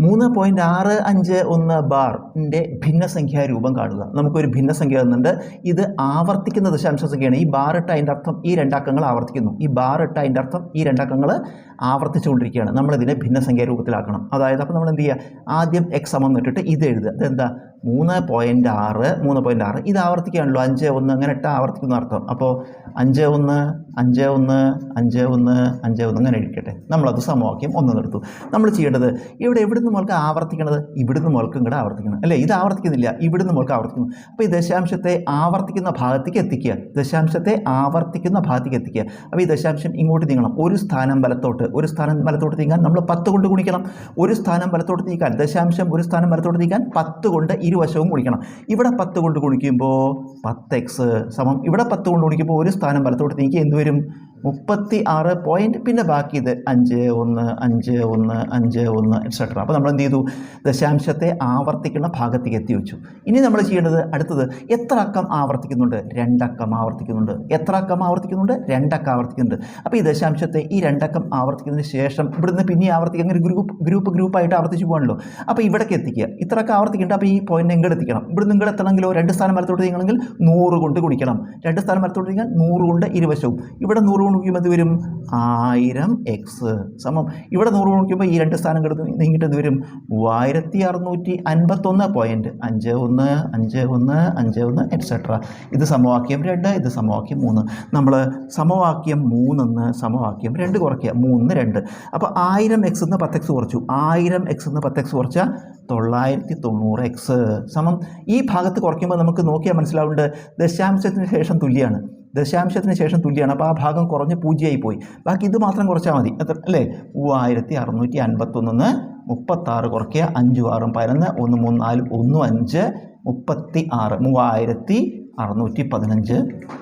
മൂന്ന് പോയിന്റ് ആറ് അഞ്ച് ഒന്ന് ബാറിന്റെ ഭിന്നസംഖ്യാ രൂപം കാണുക. നമുക്കൊരു ഭിന്നസംഖ്യ തന്നുണ്ട് ഇത് ആവർത്തിക്കുന്ന ദശാംശ സംഖ്യയാണ് ഈ ബാർ ഇട്ട അതിന്റെ അർത്ഥം ഈ രണ്ടക്കങ്ങൾ ആവർത്തിക്കുന്നു. ഈ ബാർ ഇട്ട അതിന്റെ അർത്ഥം ഈ രണ്ടക്കങ്ങൾ ആവർത്തിച്ചുകൊണ്ടിരിക്കുകയാണ്. നമ്മളിതിനെ ഭിന്നസംഖ്യാ രൂപത്തിലാക്കണം. അതായത് അപ്പോൾ നമ്മൾ എന്ത് ചെയ്യുക ആദ്യം എക്സ് സമം ഇട്ടിട്ട് ഇത് എഴുതുക. അതെന്താ? മൂന്ന് പോയിന്റ് ആറ് മൂന്ന് പോയിന്റ് ആറ്. ഇത് ആവർത്തിക്കുകയാണല്ലോ. അഞ്ച് ഒന്ന് അങ്ങനെ ഇട്ട് ആവർത്തിക്കുന്ന അർത്ഥം. അപ്പോൾ അഞ്ച് ഒന്ന് അഞ്ച് ഒന്ന് അഞ്ച് ഒന്ന് അഞ്ച് ഒന്ന് അങ്ങനെ ഇരിക്കട്ടെ. നമ്മളത് സമവാക്യം ഒന്ന് നിർത്തും. നമ്മൾ ചെയ്യേണ്ടത് ഇവിടെ എവിടുന്ന് മുതൽക്ക് ആവർത്തിക്കണത്? ഇവിടുന്ന് മുതൽക്കും കൂടെ ആവർത്തിക്കണം. അല്ലേ? ഇത് ആവർത്തിക്കുന്നില്ല. ഇവിടുന്ന് മുതൽക്ക് ആവർത്തിക്കുന്നു. അപ്പോൾ ഈ ദശാംശത്തെ ആവർത്തിക്കുന്ന ഭാഗത്തേക്ക് എത്തിക്കുക. ദശാംശത്തെ ആവർത്തിക്കുന്ന ഭാഗത്തേക്ക് എത്തിക്കുക. അപ്പോൾ ഈ ദശാംശം ഇങ്ങോട്ട് നീങ്ങണം. ഒരു സ്ഥാനം വലത്തോട്ട്. ഒരു സ്ഥാനം വലത്തോട്ട് നീങ്ങാൻ നമ്മൾ പത്ത് കൊണ്ട് ഗുണിക്കണം. ഒരു സ്ഥാനം വലത്തോട്ട് നീക്കാൻ ദശാംശം ഒരു സ്ഥാനം വലത്തോട്ട് നീക്കാൻ പത്ത് കൊണ്ട് ഇരുവശവും ഗുണിക്കണം. ഇവിടെ പത്ത് കൊണ്ട് ഗുണിക്കുമ്പോൾ പത്ത് എക്സ് സമം ഇവിടെ പത്ത് കൊണ്ട് ഗുണിക്കുമ്പോൾ ഒരു സ്ഥാനം വലത്തോട്ട് നീക്കി എന്ത് വരും മുപ്പത്തി ആറ് പോയിന്റ് പിന്നെ ബാക്കി ഇത് അഞ്ച് ഒന്ന് അഞ്ച് ഒന്ന് അഞ്ച് ഒന്ന് എക്സെട്ര അപ്പോൾ നമ്മൾ എന്ത് ചെയ്തു? ദശാംശത്തെ ആവർത്തിക്കുന്ന ഭാഗത്തേക്ക് എത്തി വെച്ചു. ഇനി നമ്മൾ ചെയ്യേണ്ടത് അടുത്തത് എത്ര അക്കം ആവർത്തിക്കുന്നുണ്ട്? രണ്ടക്കം ആവർത്തിക്കുന്നുണ്ട്. എത്ര അക്കം ആവർത്തിക്കുന്നുണ്ട്? രണ്ടക്കം ആവർത്തിക്കുന്നുണ്ട്. അപ്പോൾ ഈ ദശാംശത്തെ ഈ രണ്ടക്കം ആവർത്തിക്കുന്നതിന് ശേഷം ഇവിടുന്ന് പിന്നെ ആവർത്തിക്കുക. അങ്ങനെ ഗ്രൂപ്പ് ഗ്രൂപ്പ് ഗ്രൂപ്പായിട്ട് ആവർത്തിച്ച് പോകണല്ലോ. അപ്പോൾ ഇവിടേക്ക് എത്തിക്കുക. ഇത്രയൊക്കെ ആവർത്തിക്കേണ്ട. അപ്പോൾ ഈ പോയിന്റ് എങ്ങോട്ട് എത്തിക്കണം? ഇവിടെ നിങ്ങൾ എത്തണമെങ്കിലോ? രണ്ട് സ്ഥാനം വലത്തോട്ട് നീങ്ങണമെങ്കിൽ നൂറ് കൊണ്ട് കുടിക്കണം രണ്ട് സ്ഥാനം വലത്തോട്ട് നീങ്ങാൻ നൂറ് കൊണ്ട് ഇരുവശവും. ഇവിടെ നൂറ് കൊണ്ട് ഗുണിക്കുമ്പോൾ എന്ത് വരും? ആയിരം എക്സ് സമം. ഇവിടെ നൂറ് ഗുണിക്കുമ്പോൾ ഈ രണ്ട് സ്ഥാനം കിടന്ന് നീങ്ങിയിട്ട് എന്ത് വരും? മൂവായിരത്തി അറുന്നൂറ്റി അൻപത്തൊന്ന് പോയിന്റ് അഞ്ച് ഒന്ന് അഞ്ച് ഒന്ന് അഞ്ച് ഒന്ന് എക്സെട്ര ഇത് സമവാക്യം രണ്ട് ഇത് സമവാക്യം മൂന്ന്. നമ്മൾ സമവാക്യം മൂന്നെന്ന് സമവാക്യം രണ്ട് കുറയ്ക്കുക. മൂന്ന് രണ്ട്. അപ്പോൾ ആയിരം എക്സ് എന്ന് പത്ത് എക്സ് കുറച്ചു. ആയിരം എക്സ് എന്ന് പത്ത് എക്സ് കുറച്ചാൽ തൊള്ളായിരത്തി തൊണ്ണൂറ് എക്സ് സമം. ഈ ഭാഗത്ത് കുറയ്ക്കുമ്പോൾ നമുക്ക് നോക്കിയാൽ മനസ്സിലാവുന്നുണ്ട് ദശാംശത്തിന് ശേഷം തുല്യമാണ് ദശാംശത്തിന് ശേഷം തുല്യമാണ് അപ്പോൾ ആ ഭാഗം കുറഞ്ഞ് പൂജ്യമായി പോയി ബാക്കി ഇത് മാത്രം കുറച്ചാൽ മതി. എത്ര? അല്ലേ? മൂവായിരത്തി അറുന്നൂറ്റി അൻപത്തൊന്നിന്ന് മുപ്പത്താറ് കുറയ്ക്കുക. അഞ്ചും ആറും പതിനൊന്ന്. ഒന്ന് മൂന്ന് നാല് ഒന്ന് അഞ്ച് മുപ്പത്തി ആറ്. മൂവായിരത്തി അറുന്നൂറ്റി പതിനഞ്ച്.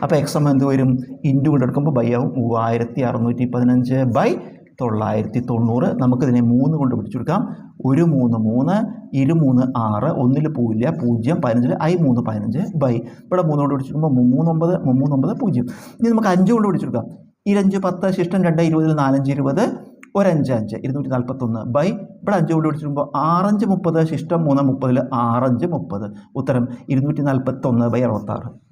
അപ്പോൾ എക്സം എന്ത് വരും? ഇന്റു കൊണ്ട് എടുക്കുമ്പോൾ ബൈ ആവും. മൂവായിരത്തി അറുന്നൂറ്റി പതിനഞ്ച് ബൈ തൊള്ളായിരത്തി തൊണ്ണൂറ് നമുക്കിതിനെ മൂന്ന് കൊണ്ട് പിടിച്ചെടുക്കാം. ഒരു മൂന്ന് മൂന്ന് ഇരു മൂന്ന് ആറ് ഒന്നിൽ പോവില്ല പൂജ്യം പതിനഞ്ചിൽ ഐ മൂന്ന് പതിനഞ്ച് ബൈ. ഇവിടെ മൂന്ന് കൊണ്ട് പിടിച്ചെടുക്കുമ്പോൾ മൂന്നൊമ്പത് മൂന്നൊമ്പത് പൂജ്യം. ഇനി നമുക്ക് അഞ്ച് കൊണ്ട് പിടിച്ചെടുക്കാം. ഇരഞ്ച് പത്ത് ശിഷ്ടം രണ്ട് ഇരുപതിൽ നാലഞ്ച് ഇരുപത് ഒരഞ്ച് അഞ്ച് ഇരുന്നൂറ്റി നാൽപ്പത്തൊന്ന് ബൈ. ഇവിടെ അഞ്ച് കൊണ്ട് പിടിച്ചിരുമ്പോൾ ആറഞ്ച് മുപ്പത് ശിഷ്ടം മൂന്ന് മുപ്പതിൽ ആറഞ്ച് മുപ്പത്. ഉത്തരം ഇരുന്നൂറ്റി നാൽപ്പത്തൊന്ന് ബൈ അറുപത്താറ്.